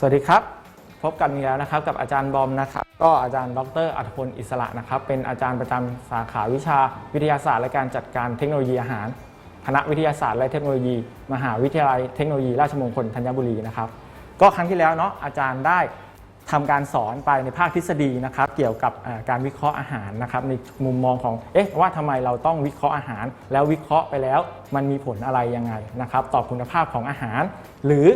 สวัสดีครับ พบกันอีกแล้วนะครับกับอาจารย์บอมนะครับ ก็อาจารย์ดรอัธพลอิสระนะครับ เป็นอาจารย์ประจำสาขาวิชาวิทยาศาสตร์และการจัดการเทคโนโลยีอาหาร คณะวิทยาศาสตร์และเทคโนโลยี มหาวิทยาลัยเทคโนโลยีราชมงคลธัญบุรีนะครับ ก็ครั้งที่แล้วเนาะอาจารย์ได้ทำการสอนไปในภาคทฤษฎีนะครับ เกี่ยวกับการวิเคราะห์อาหารนะครับ ในมุมมองของเอ๊ะว่าทำไมเราต้องวิเคราะห์อาหาร แล้ววิเคราะห์ไปแล้ว มันมีผลอะไรยังไงนะครับ ต่อคุณภาพของอาหาร หรือ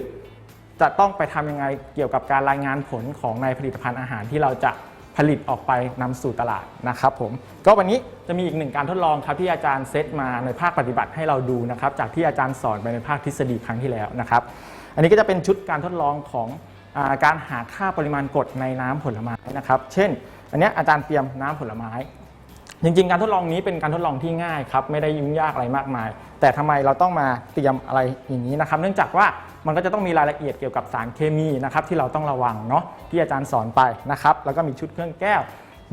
จะต้องไปทำยังไงเกี่ยวกับการรายงานผลของในผลิตภัณฑ์อาหารที่เราจะผลิตออกไปนำสู่ตลาดนะครับผมก็วันนี้จะมีอีกหนึ่งการทดลองครับที่อาจารย์เซตมาในภาคปฏิบัติให้เราดูนะครับจากที่อาจารย์สอนไปในภาคทฤษฎีครั้งที่แล้วนะครับอันนี้ก็จะเป็นชุดการทดลองของอาการหาค่าปริมาณกรดในน้ำผลไม้นะครับเช่น อันเนี้ยอาจารย์เตรียมน้ำผลไม้ จริงๆ การทดลองนี้เป็นการทดลองที่ง่ายครับไม่ได้ยุ่งยากอะไรมากมาย แต่ทำไมเราต้องมาเตรียมอะไรอย่างนี้นะครับ เนื่องจากว่า มันก็จะต้องมีรายละเอียดเกี่ยวกับสารเคมีนะครับที่เราต้องระวังเนาะที่อาจารย์สอนไปนะครับแล้วก็มีชุดเครื่องแก้ว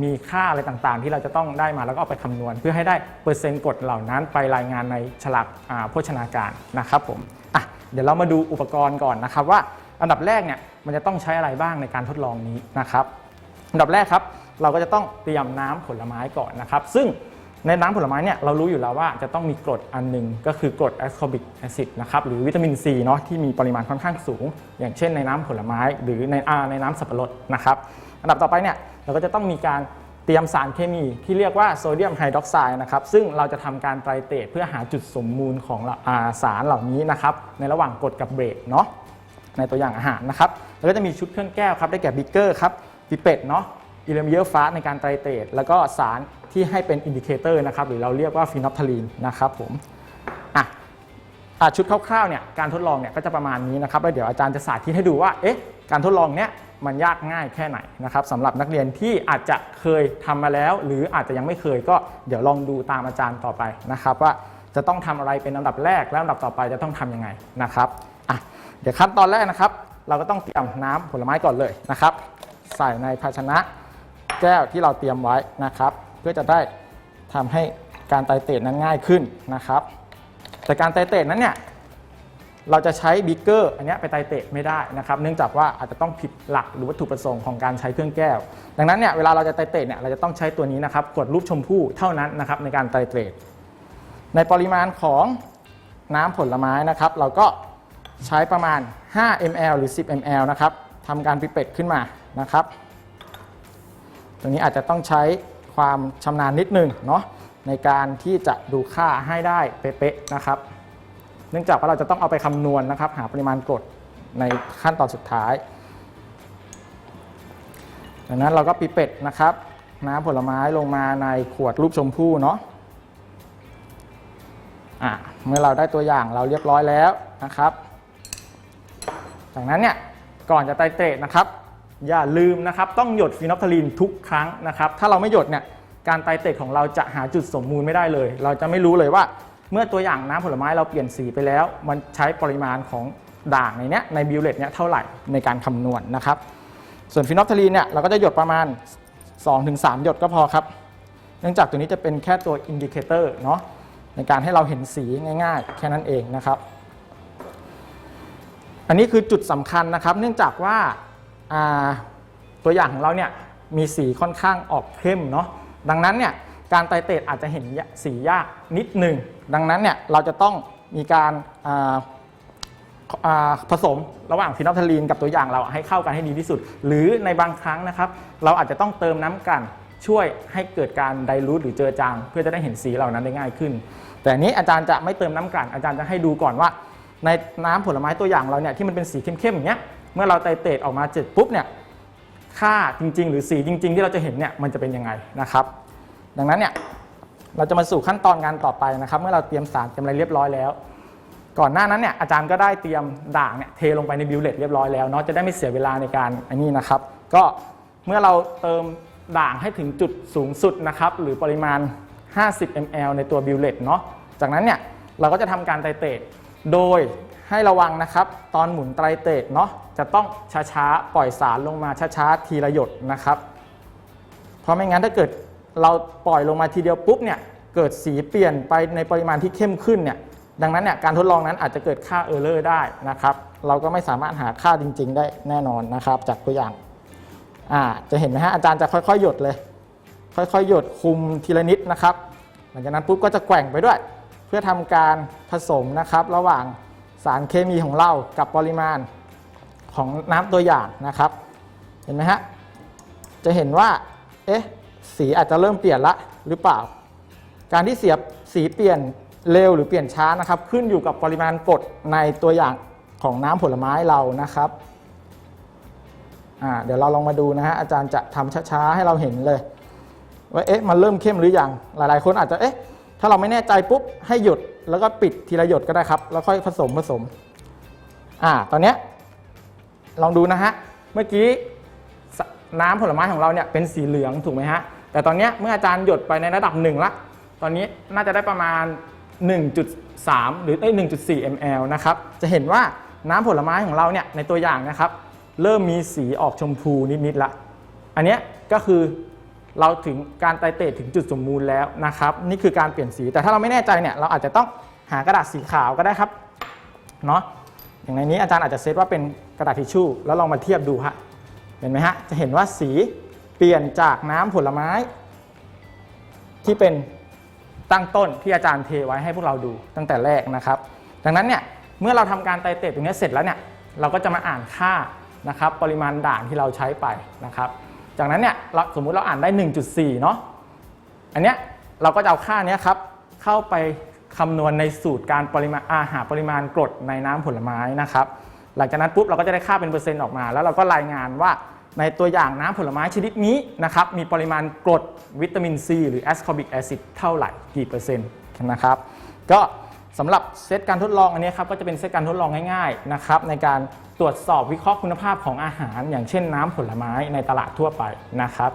มีค่าอะไรต่างๆ ที่เราจะต้องได้มาแล้วก็เอาไปคำนวณ เพื่อให้ได้เปอร์เซ็นต์กรดเหล่านั้นไปรายงานในฉลากโภชนาการนะครับผมอะเดี๋ยวเรามาดูอุปกรณ์ก่อนนะครับว่าอันดับแรกเนี่ยมันจะต้องใช้อะไรบ้างในการทดลองนี้นะครับอันดับแรกครับเราก็จะต้องเตรียมน้ำผลไม้ก่อนนะครับ ซึ่ง ในน้ำผลไม้เนี่ยเรารู้อยู่แล้วว่าจะต้องมีกรดอันหนึ่งก็คือกรดแอสคอบิกแอซิดนะครับหรือวิตามินซีเนาะที่มีปริมาณค่อนข้างสูง อย่างเช่นในน้ำผลไม้ หรือในอาในน้ำสับปะรดนะครับอันดับต่อไปเนี่ยเราก็จะต้องมีการเตรียมสารเคมีที่เรียกว่าโซเดียมไฮดรอกไซด์นะครับซึ่งเราจะทำการไตรเตรดเพื่อหาจุดสมมูลของาสารเหล่านี้นะครับในระหว่างกรดกับเบรกเนาะในตัวอย่างอาหารนะครับแล้วก็จะมีชุดเครื่องแก้วครับได้แก่บิ๊กเกอร์ครับปิเป็ดเนาะ อิเลเมียร์ฟาสในการไตรเตรดแล้วก็สารที่ให้เป็นอินดิเคเตอร์นะครับหรือเราเรียกว่าฟีนอลทาลีนนะครับผมอะอะชุดคร่าวๆเนี่ยการทดลองเนี่ยก็จะประมาณนี้นะครับแล้วเดี๋ยวอาจารย์จะสาธิตให้ดูว่าเอ๊ะการทดลองเนี่ยมันยากง่ายแค่ไหนนะครับสำหรับนักเรียนที่อาจจะเคยทำมาแล้ว หรืออาจจะยังไม่เคยก็เดี๋ยวลองดูตามอาจารย์ต่อไปนะครับ ว่าจะต้องทำอะไรเป็นลำดับแรกและลำดับต่อไปจะต้องทำยังไงนะครับอะเดี๋ยวขั้นตอนแรกนะครับ เราก็ต้องเตรียมน้ำผลไม้ก่อนเลยนะครับ ใส่ในภาชนะ แก้วที่เราเตรียมไว้นะครับ เพื่อจะได้ทำให้การไตเตรดนั้นง่ายขึ้นนะครับ แต่การไตเตรดนั้นเนี่ยเราจะใช้บิ๊กเกอร์อันนี้ไปไตเตรดไม่ได้นะครับ เนื่องจากว่าอาจจะต้องผิดหลักหรือวัตถุประสงค์ของการใช้เครื่องแก้ว ดังนั้นเนี่ยเวลาเราจะไตเตรดเนี่ยเราจะต้องใช้ตัวนี้นะครับกดรูปชมพู่เท่านั้นนะครับในการไตเตรดในปริมาณของน้ำผลไม้นะครับ เราก็ใช้ประมาณ 5 ml หรือ 10 ml นะครับทำการปิเป็ดขึ้นมานะครับ ตรงนี้อาจจะต้องใช้ความชำนาญนิดนึงเนาะในการที่จะดูค่าให้ได้เป๊ะๆนะครับ เนื่องจากว่าเราจะต้องเอาไปคำนวณนะครับ หาปริมาณกรดในขั้นตอนสุดท้ายดังนั้นเราก็ปิเป็ดนะครับ น้ำผลไม้ลงมาในขวดรูปชมพู่เนาะะเมื่อเราได้ตัวอย่างเราเรียบร้อยแล้วนะครับ จากนั้นเนี่ยก่อนจะไตเตรดนะครับ อย่าลืมนะครับต้องหยดฟีนอลทาลีนทุกครั้งนะครับถ้าเราไม่หยดเนี่ยการไตเตรดของเราจะหาจุดสมมูลไม่ได้เลย เราจะไม่รู้เลยว่าเมื่อตัวอย่างน้ำผลไม้เราเปลี่ยนสีไปแล้ว มันใช้ปริมาณของด่างในเนี้ยในบิวเลตเนี่ยเท่าไหร่ในการคำนวณนะครับ ส่วนฟีนอลทาลีนเนี่ยเราก็จะหยดประมาณ 2-3 หยดก็พอครับ เนื่องจากตัวนี้จะเป็นแค่ตัวอินดิเคเตอร์เนาะในการให้เราเห็นสีง่ายๆ แค่นั้นเองนะครับ อันนี้คือจุดสำคัญนะครับ เนื่องจากว่า ตัวอย่างของเราเนี่ยมีสีค่อนข้างออกเข้มเนาะดังนั้นเนี่ยการไตเตรดอาจจะเห็นสียากนิดหนึ่งดังนั้นเนี่ยเราจะต้องมีการผสมระหว่างฟีนอลทาลีนกับตัวอย่างเราให้เข้ากันให้ดีที่สุด หรือในบางครั้งนะครับ เราอาจจะต้องเติมน้ำกันช่วยให้เกิดการไดรูทหรือเจอจาง เพื่อจะได้เห็นสีเหล่านั้นได้ง่ายขึ้น แต่นี้อาจารย์จะไม่เติมน้ำกันอาจารย์จะให้ดูก่อนว่า ในน้ำผลไม้ตัวอย่างเราเนี่ยที่มันเป็นสีเข้มๆอย่างเงี้ย เมื่อเราไตเตรดออกมาเสร็จปุ๊บเนี่ยค่าจริง ๆ หรือสีจริง ๆ ที่เราจะเห็นเนี่ยมันจะเป็นยังไงนะครับ ดังนั้นเนี่ยเราจะมาสู่ขั้นตอนงานต่อไปนะครับ เมื่อเราเตรียมสารเตรียมอะไรเรียบร้อยแล้ว ก่อนหน้านั้นเนี่ยอาจารย์ก็ได้เตรียมด่างเนี่ยเทลงไปในบิวเลตเรียบร้อยแล้วเนาะจะได้ไม่เสียเวลาในการอันนี้นะครับ ก็เมื่อเราเติมด่างให้ถึงจุดสูงสุดนะครับหรือปริมาณ 50 ml ในตัวบิวเลตเนาะจากนั้นเนี่ยเราก็จะทำการไตเตรดโดย ให้ระวังนะครับ ตอนหมุนไตรเตรดเนาะจะต้องช้าๆ ปล่อยสารลงมาช้าๆ ทีละหยดนะครับ เพราะไม่งั้นถ้าเกิดเราปล่อยลงมาทีเดียวปุ๊บเนี่ยเกิดสีเปลี่ยนไปในปริมาณที่เข้มขึ้นเนี่ยดังนั้นเนี่ยการทดลองนั้นอาจจะเกิดค่าเออร์เลอร์ได้นะครับ เราก็ไม่สามารถหาค่าจริง ๆ ได้แน่นอนนะครับ จากตัวอย่างอ่าจะเห็นไหมฮะอาจารย์จะค่อยๆ หยดเลย ค่อยๆ หยดคุมทีละนิดนะครับ หลังจากนั้นปุ๊บก็จะแกว่งไปด้วย เพื่อทำการผสมนะครับ ระหว่าง สารเคมีของเรากับปริมาณของน้ำตัวอย่างนะครับ เห็นไหมฮะ จะเห็นว่า เอ๊ะ สีอาจจะเริ่มเปลี่ยนละหรือเปล่า การที่เสียบสีเปลี่ยนเร็วหรือเปลี่ยนช้านะครับ ขึ้นอยู่กับปริมาณกรดในตัวอย่างของน้ำผลไม้เรานะครับเดี๋ยวเราลองมาดูนะฮะอาจารย์จะทำช้าๆให้เราเห็นเลยว่าเอ๊ะมันเริ่มเข้มหรือยังหลายๆ คนอาจจะเอ๊ะ ถ้าเราไม่แน่ใจปุ๊บให้หยุดแล้วก็ปิดทีละหยดก็ได้ครับ แล้วค่อยผสมผสม อ่า ตอนเนี้ยลองดูนะฮะ เมื่อกี้น้ำผลไม้ของเราเนี่ยเป็นสีเหลืองถูกไหมฮะ แต่ตอนเนี้ยเมื่ออาจารย์หยดไปในระดับหนึ่งละ ตอนนี้น่าจะได้ประมาณ 1.3 หรือเอ้ย1.4 ml นะครับ จะเห็นว่าน้ำผลไม้ของเราเนี่ยในตัวอย่างนะครับ เริ่มมีสีออกชมพูนิดๆละ อันเนี้ยก็คือ เราถึงการไตเตรดถึงจุดสมบูรณ์แล้วนะครับ นี่คือการเปลี่ยนสี แต่ถ้าเราไม่แน่ใจเนี่ยเราอาจจะต้องหากระดาษสีขาวก็ได้ครับเนาะอย่างในนี้อาจารย์อาจจะเซตว่าเป็นกระดาษทิชชู่แล้วลองมาเทียบดูฮะเห็นไหมฮะจะเห็นว่าสีเปลี่ยนจากน้ำผลไม้ ที่เป็นตั้งต้นที่อาจารย์เทไว้ให้พวกเราดูตั้งแต่แรกนะครับ ดังนั้นเนี่ยเมื่อเราทำการไตเตรดตรงนี้เสร็จแล้วเนี่ยเราก็จะมาอ่านค่านะครับปริมาณด่างที่เราใช้ไปนะครับ จากนั้นเนี่ยเราสมมุติเราอ่านได้ 1.4 เนาะอันเนี้ยเราก็จะเอาค่าเนี้ยครับ เข้าไปคำนวณในสูตรการปริมาณอาหารปริมาณกรดในน้ำผลไม้นะครับ หลังจากนั้นปุ๊บเราก็จะได้ค่าเป็นเปอร์เซ็นต์ออกมา แล้วเราก็รายงานว่าในตัวอย่างน้ำผลไม้ชนิดนี้นะครับมีปริมาณกรดวิตามินซีหรือแอสคอบิกแอซิดเท่าไหร่กี่เปอร์เซ็นต์นะครับ ก็ สำหรับเซตการทดลองอันนี้ครับก็จะเป็นเซตการทดลองง่ายๆนะครับในการตรวจสอบวิเคราะห์คุณภาพของอาหาร อย่างเช่นน้ำผลไม้ในตลาดทั่วไปนะครับ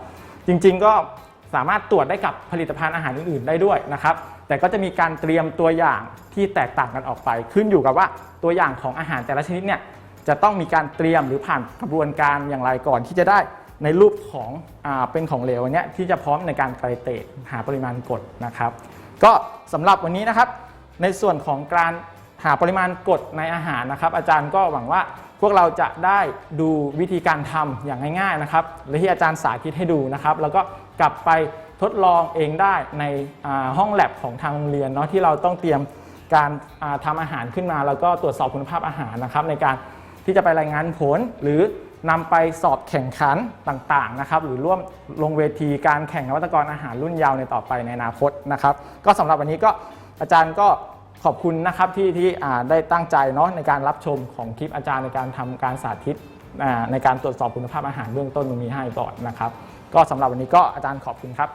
จริงๆก็สามารถตรวจได้กับผลิตภัณฑ์อาหารอื่นๆได้ด้วยนะครับ แต่ก็จะมีการเตรียมตัวอย่างที่แตกต่างกันออกไป ขึ้นอยู่กับว่าตัวอย่างของอาหารแต่ละชนิดเนี่ยจะต้องมีการเตรียมหรือผ่านกระบวนการอย่างไรก่อนที่จะได้ในรูปของอเป็นของเหลวเนี้ยที่จะพร้อมในการไตรเตรหาปริมาณกรดนะครับ ก็สำหรับวันนี้นะครับ ในส่วนของการหาปริมาณกรดในอาหารนะครับ อาจารย์ก็หวังว่าพวกเราจะได้ดูวิธีการทำอย่างง่ายๆนะครับและที่อาจารย์สาธิตให้ดูนะครับ แล้วก็กลับไปทดลองเองได้ในห้องแลบของทางโรงเรียนเนาะที่เราต้องเตรียมการาทำอาหารขึ้นมา แล้วก็ตรวจสอบคุณภาพอาหารนะครับในการที่จะไปรายงานผลหรือนำไปสอบแข่งขันต่างๆนะครับ หรือร่วมลงเวทีการแข่งนวัตกรอาหารรุ่นยาวในต่อไปในอนาคตนะครับ ก็สำหรับวันนี้ก็ อาจารย์ก็ขอบคุณนะครับที่ที่ได้ตั้งใจเนาะในการรับชมของคลิปอาจารย์ในการทำการสาธิตในการตรวจสอบคุณภาพอาหารเบื้องต้นตรงนี้ให้ก่อนนะครับ ก็สำหรับวันนี้ก็อาจารย์ขอบคุณครับ